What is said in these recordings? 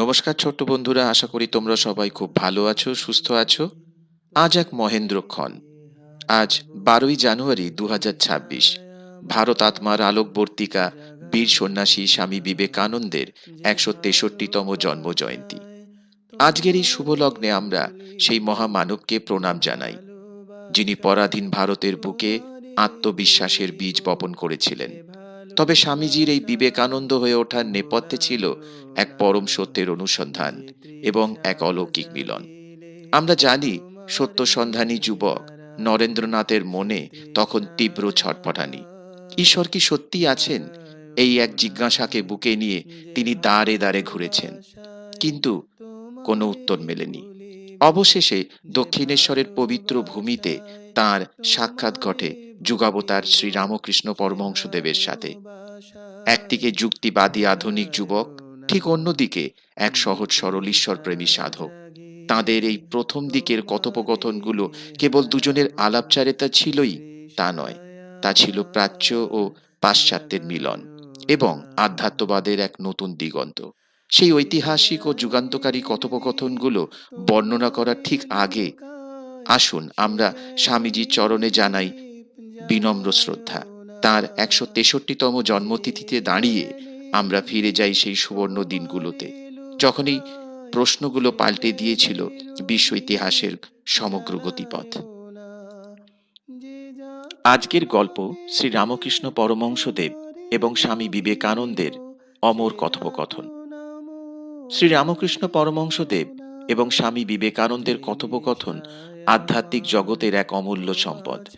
নমস্কার ছোট্ট বন্ধুরা, আশা করি তোমরা সবাই খুব ভালো আছো, সুস্থ আছো। আজ এক মহেন্দ্রক্ষণ আজ বারোই জানুয়ারি দু হাজার ছাব্বিশ। ভারত আত্মার আলোকবর্তিকা বীর সন্ন্যাসী স্বামী বিবেকানন্দের একশো তেষট্টিতম জন্ম জয়ন্তী আজকের এই শুভ লগ্নে আমরা সেই মহামানবকে প্রণাম জানাই, যিনি পরাধীন ভারতের বুকে আত্মবিশ্বাসের বীজ বপন করেছিলেন। তবে স্বামীজির এই বিবেকানন্দ হয়ে ওঠার নেপথ্যে ছিল এক পরম সত্যের অনুসন্ধান এবং এক অলৌকিক মিলন। আমরা জানি, সত্য সন্ধানী যুবক নরেন্দ্রনাথের মনে তখন তীব্র ছটপটানি। ঈশ্বর কি সত্যি আছেন? এই এক জিজ্ঞাসাকে বুকে নিয়ে তিনি দাঁড়ে দাঁড়ে ঘুরেছেন। কিন্তু কোনো উত্তর মেলেনি। অবশেষে দক্ষিণেশ্বরের পবিত্র ভূমিতে তার সাক্ষাৎ ঘটে যুগাবতার শ্রী রামকৃষ্ণ পরমহংসদেবের সাথে। একদিকে যুক্তিবাদী আধুনিক যুবক, ঠিক অন্যদিকে এক সহজ সরল ঈশ্বর প্রেমী সাধক। তাদের এই প্রথম দিকের কথোপকথনগুলো কেবল দুজনের আলাপচারিতা ছিলই তা নয়, তা ছিল প্রাচ্য ও পাশ্চাত্যের মিলন এবং আধ্যাত্মবাদের এক নতুন দিগন্ত। সেই ঐতিহাসিক ও যুগান্তকারী কথোপকথনগুলো বর্ণনা করার ঠিক আগে আসুন আমরা স্বামীজির চরণে জানাই বিনম্র শ্রদ্ধা। তার একশো তেষট্টিতম জন্মতিথিতে দাঁড়িয়ে আমরা ফিরে যাই সেই সুবর্ণ দিনগুলোতে। যখনই প্রশ্নগুলো পাল্টে দিয়েছিল বিশ্ব ইতিহাসের সমগ্র গতিপথ। আজকের গল্প শ্রী রামকৃষ্ণ পরমংশদেব এবং স্বামী বিবেকানন্দের অমর কথোপকথন। শ্রী রামকৃষ্ণ পরমংশদেব এবং স্বামী বিবেকানন্দের কথোপকথন আধ্যাত্মিক জগতের এক অমূল্য সম্পদ।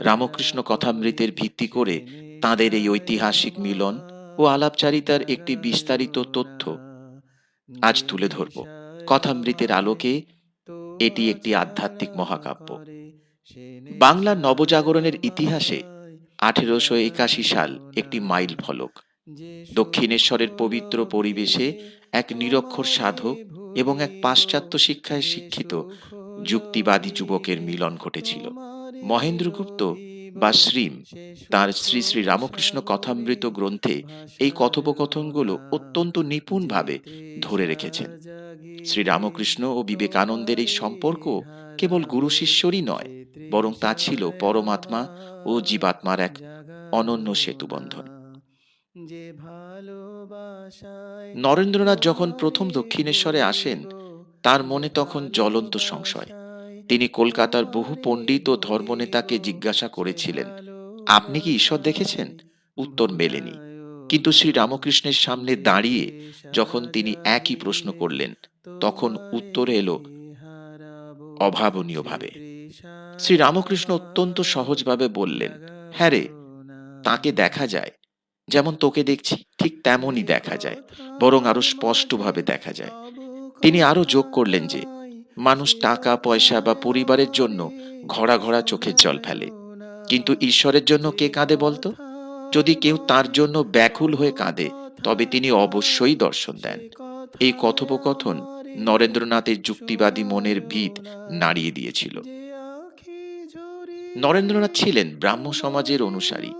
রামকৃষ্ণ কথামৃতের ভিত্তি করে তাঁদের এই ঐতিহাসিক মিলন ও আলাপচারিতার একটি বিস্তারিত তথ্য আজ তুলে ধরব। কথামৃতের আলোকে এটি একটি আধ্যাত্মিক মহাকাব্য। বাংলা নবজাগরণের ইতিহাসে আঠেরোশো একাশি সাল একটি মাইল ফলক। দক্ষিণেশ্বরের পবিত্র পরিবেশে এক নিরক্ষর সাধক এবং এক পাশ্চাত্য শিক্ষায় শিক্ষিত যুক্তিবাদী যুবকের মিলন ঘটেছিল। মহেন্দ্রগুপ্ত বা শ্রীম, তার শ্রী শ্রী রামকৃষ্ণ কথামৃত গ্রন্থে এই কথোপকথনগুলো অত্যন্ত নিপুণভাবে ধরে রেখেছেন। শ্রী রামকৃষ্ণ ও বিবেকানন্দের এই সম্পর্ক কেবল গুরু শিষ্যরই নয়, বরং তা ছিল পরমাত্মা ও জীবাত্মার এক অনন্য সেতুবন্ধন। নরেন্দ্রনাথ যখন প্রথম দক্ষিণেশ্বরে আসেন, তার মনে তখন জ্বলন্ত সংশয়। তিনি কলকাতার বহু পণ্ডিত ও ধর্মনেতাকে জিজ্ঞাসা করেছিলেন, আপনি কি ঈশ্বর দেখেছেন? উত্তর মেলেনি। কিন্তু শ্রী রামকৃষ্ণের সামনে দাঁড়িয়ে যখন তিনি একই প্রশ্ন করলেন, তখন উত্তর এলো অভাবনীয়ভাবে। শ্রী রামকৃষ্ণ অত্যন্ত সহজভাবে বললেন হ্যাঁ রে, তাকে দেখা যায়। যেমন তোকে দেখছি, ঠিক তেমনই দেখা যায়, বরং আরও স্পষ্টভাবে দেখা যায়। তিনি আরও যোগ করলেন যে মানুষ টাকা, পয়সা বা পরিবারের জন্য ঘোড়া ঘোড়া চোখের জল ফেলে। কিন্তু ঈশ্বরের জন্য কে কাঁদে বলতো? যদি কেউ তার জন্য ব্যাকুল হয়ে কাঁদে, তবে তিনি অবশ্যই দর্শন দেন। এই কথোপকথন নরেন্দ্রনাথের যুক্তিবাদী মনের ভিত নাড়িয়ে দিয়েছিল। নরেন্দ্রনাথ ছিলেন ব্রাহ্ম সমাজের অনুসারী।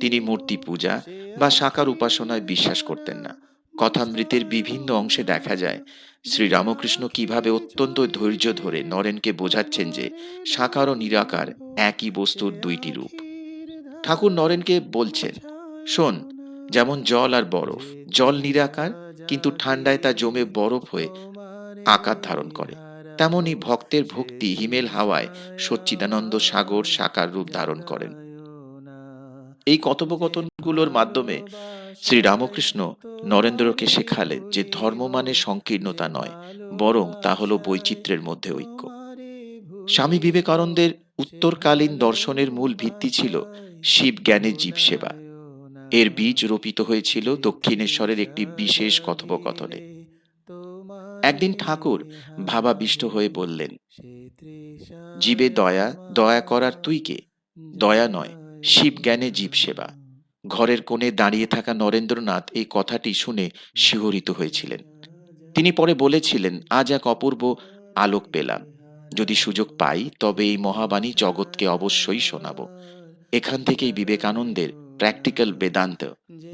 তিনি মূর্তি পূজা বা সাকার উপাসনায় বিশ্বাস করতেন না। কথামৃতের বিভিন্ন অংশে দেখা যায় শ্রী রামকৃষ্ণ কীভাবে অত্যন্ত ধৈর্য ধরে নরেনকে বোঝাচ্ছেন যে সাকার ও নিরাকার একই বস্তুর দুইটি রূপ। ঠাকুর নরেনকে বলছেন, শোন, যেমন জল আর বরফ, জল নিরাকার, কিন্তু ঠান্ডায় তা জমে বরফ হয়ে আকার ধারণ করে। তেমনি ভক্তের ভক্তি হিমেল হাওয়ায় সচ্চিদানন্দ সাগর সাকার রূপ ধারণ করেন। এই কথোপকথনগুলোর মাধ্যমে শ্রী রামকৃষ্ণ নরেন্দ্রকে শেখালেন যে ধর্ম মানে সংকীর্ণতা নয়, বরং তা হলো বৈচিত্র্যের মধ্যে ঐক্য। স্বামী বিবেকানন্দের উত্তরকালীন দর্শনের মূল ভিত্তি ছিল শিব জ্ঞানের জীব সেবা। এর বীজ রোপিত হয়েছিল দক্ষিণেশ্বরের একটি বিশেষ কথোপকথনে। একদিন ঠাকুর ভাবাবিষ্ট হয়ে বললেন, জীবে দয়া দয়া করার তুই কে? দয়া নয় শিব জ্ঞানে জীব সেবা। ঘরের কোণে দাঁড়িয়ে থাকা নরেন্দ্রনাথ এই কথাটি শুনে শিহরিত হয়েছিলেন। তিনি পরে বলেছিলেন, আজ এক অপূর্ব আলোক পেলাম। যদি সুযোগ পাই, তবে এই মহাবাণী জগৎকে অবশ্যই শোনাব। এখান থেকেই বিবেকানন্দের প্র্যাকটিক্যাল বেদান্ত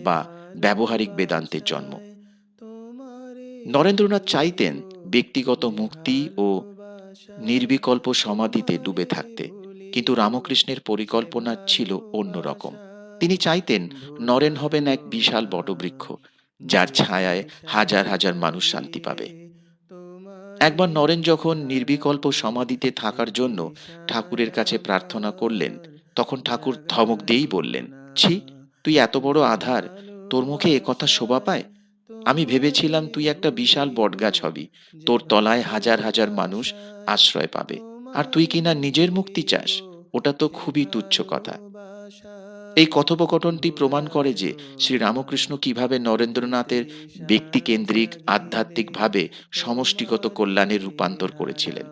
বা ব্যবহারিক বেদান্তের জন্ম। নরেন্দ্রনাথ চাইতেন ব্যক্তিগত মুক্তি ও নির্বিকল্প সমাধিতে ডুবে থাকতে। কিন্তু রামকৃষ্ণের পরিকল্পনা ছিল অন্যরকম। তিনি চাইতেন নরেন হবেন এক বিশাল বটবৃক্ষ, যার ছায়ায় হাজার হাজার মানুষ শান্তি পাবে। একবার নরেন যখন নির্বিকল্প সমাধিতে থাকার জন্য ঠাকুরের কাছে প্রার্থনা করলেন, তখন ঠাকুর ধমক দিয়েই বললেন, ছি, তুই এত বড় আধার, তোর মুখে একথা শোভা পায়? আমি ভেবেছিলাম তুই একটা বিশাল বটগাছ হবি, তোর তলায় হাজার হাজার মানুষ আশ্রয় পাবে। আর তুই কিনা নিজের মুক্তি চাস? ওটা তো খুবই তুচ্ছ কথা। এই কথোপকথনটি প্রমাণ করে যে শ্রী রামকৃষ্ণ কীভাবে নরেন্দ্রনাথের ব্যক্তিকেন্দ্রিক, আধ্যাত্মিকভাবে সমষ্টিগত কল্যাণের রূপান্তর করেছিলেন।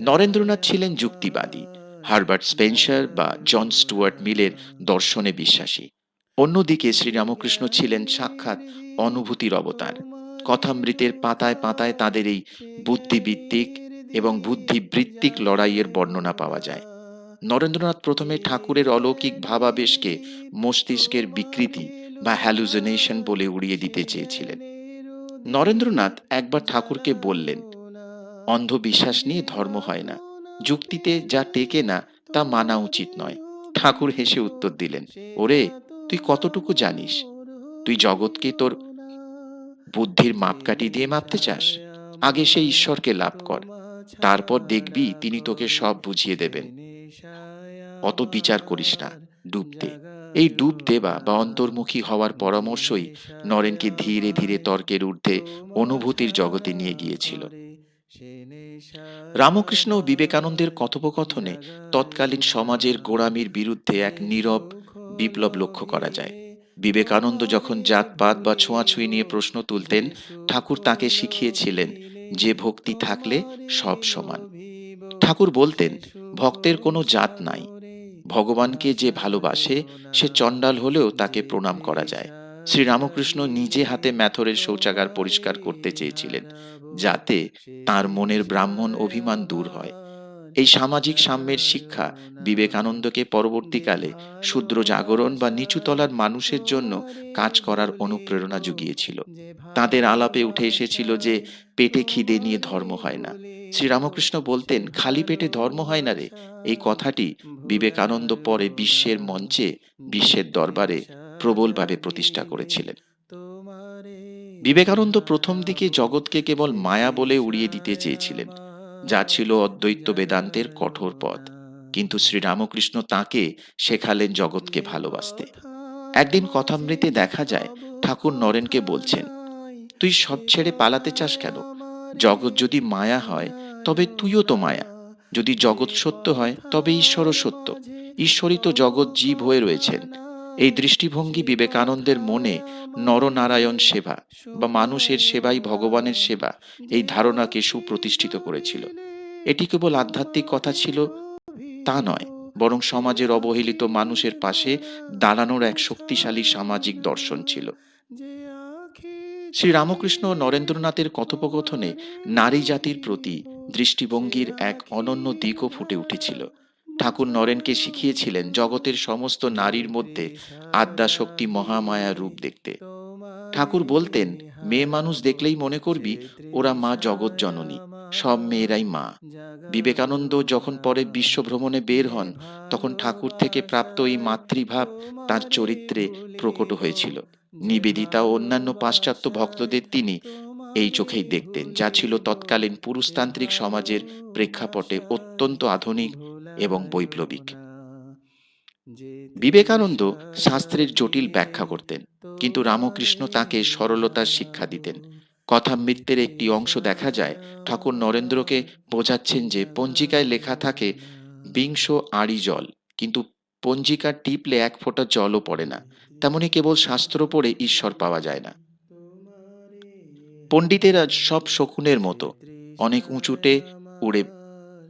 নরেন্দ্রনাথ ছিলেন যুক্তিবাদী। হারবার্ট স্পেন্সার বা জন স্টুয়ার্ট মিলের দর্শনে বিশ্বাসী। অন্যদিকে শ্রীরামকৃষ্ণ ছিলেন সাক্ষাৎ অনুভূতির অবতার। কথামৃতের পাতায় পাতায় তাদের এই বুদ্ধিভিত্তিক এবং বুদ্ধিবৃত্তিক লড়াইয়ের বর্ণনা পাওয়া যায়। নরেন্দ্রনাথ প্রথমে ঠাকুরের অলৌকিক ভাবাবেশকে মস্তিষ্কের বিকৃতি বা হ্যালুজিনেশন বলে উড়িয়ে দিতে চেয়েছিলেন। নরেন্দ্রনাথ একবার ঠাকুরকে বললেন, অন্ধবিশ্বাস নিয়ে ধর্ম হয় না। যুক্তিতে যা টেকে না, তা মানা উচিত নয়। ঠাকুর হেসে উত্তর দিলেন, ওরে, তুই কতটুকু জানিস? তুই জগৎকে তোর বুদ্ধির মাপকাঠি দিয়ে মাপতে চাস? আগে সে ঈশ্বরকে লাভ কর। তারপর দেখবি তিনি তোকে সব বুঝিয়ে দেবেন। অত বিচার করিস না, ডুব দে। এই ডুব দেবা বা অন্তর্মুখী হওয়ার পরামর্শই নরেনকে ধীরে ধীরে তর্কের ঊর্ধ্বে অনুভূতির জগতে নিয়ে গিয়েছিল। রামকৃষ্ণ ও বিবেকানন্দের কথোপকথনে তৎকালীন সমাজের গোড়ামির বিরুদ্ধে এক নীরব বিপ্লব লক্ষ্য করা যায়। বিবেকানন্দ যখন জাতপাত বা ছোঁয়াছুঁই নিয়ে প্রশ্ন তুলতেন, ঠাকুর তাকে শিখিয়েছিলেন যে ভক্তি থাকলে সব সমান। ঠাকুর বলতেন, ভক্তের কোনো জাত নাই। ভগবানকে যে ভালোবাসে, সে চণ্ডাল হলেও তাকে প্রণাম করা যায়। শ্রীরামকৃষ্ণ নিজে হাতে ম্যাথরের শৌচাগার পরিষ্কার করতে চেয়েছিলেন, যাতে তার মনের ব্রাহ্মণ অভিমান দূর হয়। এই সামাজিক সাম্যের শিক্ষা বিবেকানন্দকে পরবর্তীকালে শূদ্র জাগরণ বা নিচুতলার মানুষের জন্য কাজ করার অনুপ্রেরণা জুগিয়েছিল। তাদের আলাপে উঠে এসেছিল যে, পেটে খিদে নিয়ে ধর্ম হয় না। শ্রীরামকৃষ্ণ বলতেন, খালি পেটে ধর্ম হয় না রে। এই কথাটি বিবেকানন্দ পরে বিশ্বের মঞ্চে, বিশ্বের দরবারে প্রবলভাবে প্রতিষ্ঠা করেছিলেন। বিবেকানন্দ প্রথম দিকে জগৎকে কেবল মায়া বলে উড়িয়ে দিতে চেয়েছিলেন। যা ছিল অদ্বৈত বেদান্তের কঠোর পথ। কিন্তু শ্রীরামকৃষ্ণ তাকে শেখালেন জগৎকে ভালোবাসতে। একদিন কথামৃতে দেখা যায়, ঠাকুর নরেনকে বলছেন, তুই সব ছেড়ে পালাতে চাস কেন? জগৎ যদি মায়া হয়, তবে তুইও তো মায়া। যদি জগৎ সত্য হয়, তবে ঈশ্বরও সত্য। ঈশ্বরই তো জগৎ জীব হয়ে রয়েছেন। এই দৃষ্টিভঙ্গি বিবেকানন্দের মনে নরনারায়ণ সেবা বা মানুষের সেবাই ভগবানের সেবা এই ধারণাকে সুপ্রতিষ্ঠিত করেছিল। এটি কেবল আধ্যাত্মিক কথা ছিল তা নয়, বরং সমাজের অবহেলিত মানুষের পাশে দাঁড়ানোর এক শক্তিশালী সামাজিক দর্শন ছিল। শ্রী রামকৃষ্ণ নরেন্দ্রনাথের কথোপকথনে নারী জাতির প্রতি দৃষ্টিভঙ্গির এক অনন্য দিকও ফুটে উঠেছিল। ঠাকুর নরেনকে শিখিয়েছিলেন জগতের সমস্ত নারীর মধ্যে আদ্যাশক্তি মহামায়া রূপ দেখতে। ঠাকুর বলতেন, মেয়ে মানুষ দেখলেই মনে করবি ওরা মা জগৎ জননী, সব মেয়েরাই মা। বিবেকানন্দ যখন পরে বিশ্ব ভ্রমণে বের হন, তখন ঠাকুর থেকে প্রাপ্ত এই মাতৃভাব তার চরিত্রে প্রকট হয়েছিল। নিবেদিতা ও অন্যান্য পাশ্চাত্য ভক্তদের তিনি এই চোখেই দেখতেন, যা ছিল তৎকালীন পুরুষতান্ত্রিক সমাজের প্রেক্ষাপটে অত্যন্ত আধুনিক এবং বৈপ্লবিক। বিবেকানন্দ শাস্ত্রের জটিল ব্যাখ্যা করতেন, কিন্তু রামকৃষ্ণ তাকে সরলতার শিক্ষা দিতেন। কথামৃত্যের একটি অংশ দেখা যায় ঠাকুর নরেন্দ্রকে বোঝাচ্ছেন যে পঞ্জিকায় লেখা থাকে, বিংশ আড়ি জল কিন্তু পঞ্জিকা টিপলে এক ফোঁটা জলও পড়ে না। তেমনি কেবল শাস্ত্র পড়ে ঈশ্বর পাওয়া যায় না। পণ্ডিতেরা সব শকুনের মতো, অনেক উঁচুটে উড়ে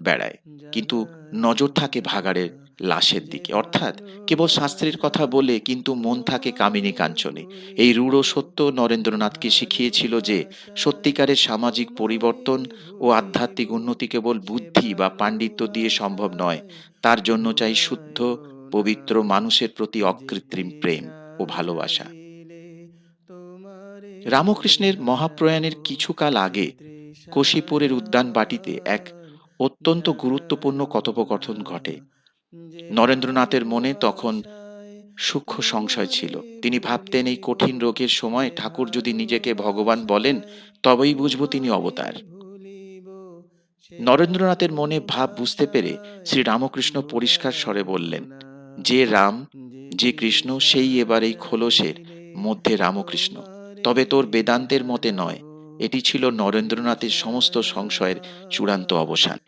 বেড়ায়। কিন্তু নজর থাকে ভাগাড়ের লাশের দিকে। অর্থাৎ কেবল শাস্ত্রের কথা বলে কিন্তু মন থাকে কামিনী কাঞ্চনে। এই রূঢ় সত্য নরেন্দ্রনাথকে শিখিয়েছিল যে, সত্যিকারের সামাজিক পরিবর্তন ও আধ্যাত্মিক উন্নতি কেবল বুদ্ধি বা পাণ্ডিত্য দিয়ে সম্ভব নয়। তার জন্য চাই শুদ্ধ, পবিত্র মানুষের প্রতি অকৃত্রিম প্রেম ও ভালোবাসা। রামকৃষ্ণের মহাপ্রয়াণের কিছুকাল আগে কোশিপুরের উদ্যান বাটিতে এক অত্যন্ত গুরুত্বপূর্ণ কথোপকথন ঘটে। নরেন্দ্রনাথের মনে তখন সূক্ষ্ম সংশয় ছিল। তিনি ভাবতেন এই কঠিন রোগের সময় ঠাকুর যদি নিজেকে ভগবান বলেন, তবেই বুঝব তিনি অবতার। নরেন্দ্রনাথের মনে ভাব বুঝতে পেরে শ্রী রামকৃষ্ণ পরিষ্কার স্বরে বললেন, যে রাম, যে কৃষ্ণ, সেই এবার এই খোলসের মধ্যে রামকৃষ্ণ। তবে তোর বেদান্তের মতে নয়। এটি ছিল নরেন্দ্রনাথের সমস্ত সংশয়ের চূড়ান্ত অবসান।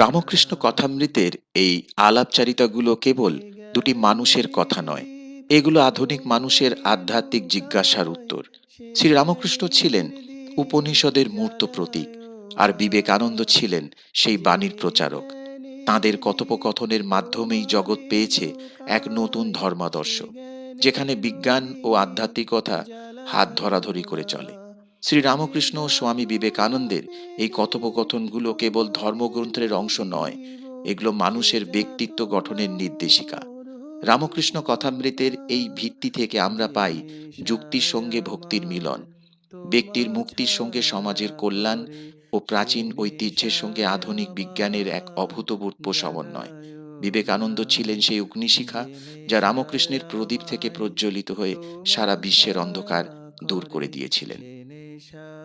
রামকৃষ্ণ কথামৃতের এই আলাপচারিতাগুলো কেবল দুটি মানুষের কথা নয়, এগুলো আধুনিক মানুষের আধ্যাত্মিক জিজ্ঞাসার উত্তর। শ্রী রামকৃষ্ণ ছিলেন উপনিষদের মূর্ত প্রতীক, আর বিবেকানন্দ ছিলেন সেই বাণীর প্রচারক। তাঁদের কথোপকথনের মাধ্যমেই জগৎ পেয়েছে এক নতুন ধর্মাদর্শ, যেখানে বিজ্ঞান ও আধ্যাত্মিকতা হাত ধরাধরি করে চলে। শ্রী রামকৃষ্ণ ও স্বামী বিবেকানন্দের এই কথোপকথনগুলো কেবল ধর্মগ্রন্থের অংশ নয়, এগুলো মানুষের ব্যক্তিত্ব গঠনের নির্দেশিকা। রামকৃষ্ণ কথামৃতের এই ভিত্তি থেকে আমরা পাই যুক্তির সঙ্গে ভক্তির মিলন, ব্যক্তির মুক্তির সঙ্গে সমাজের কল্যাণ ও প্রাচীন ঐতিহ্যের সঙ্গে আধুনিক বিজ্ঞানের এক অভূতপূর্ব সমন্বয়। বিবেকানন্দ ছিলেন সেই অগ্নিশিখা যা রামকৃষ্ণের প্রদীপ থেকে প্রজ্বলিত হয়ে সারা বিশ্বের অন্ধকার দূর করে দিয়েছিলেন। নিশা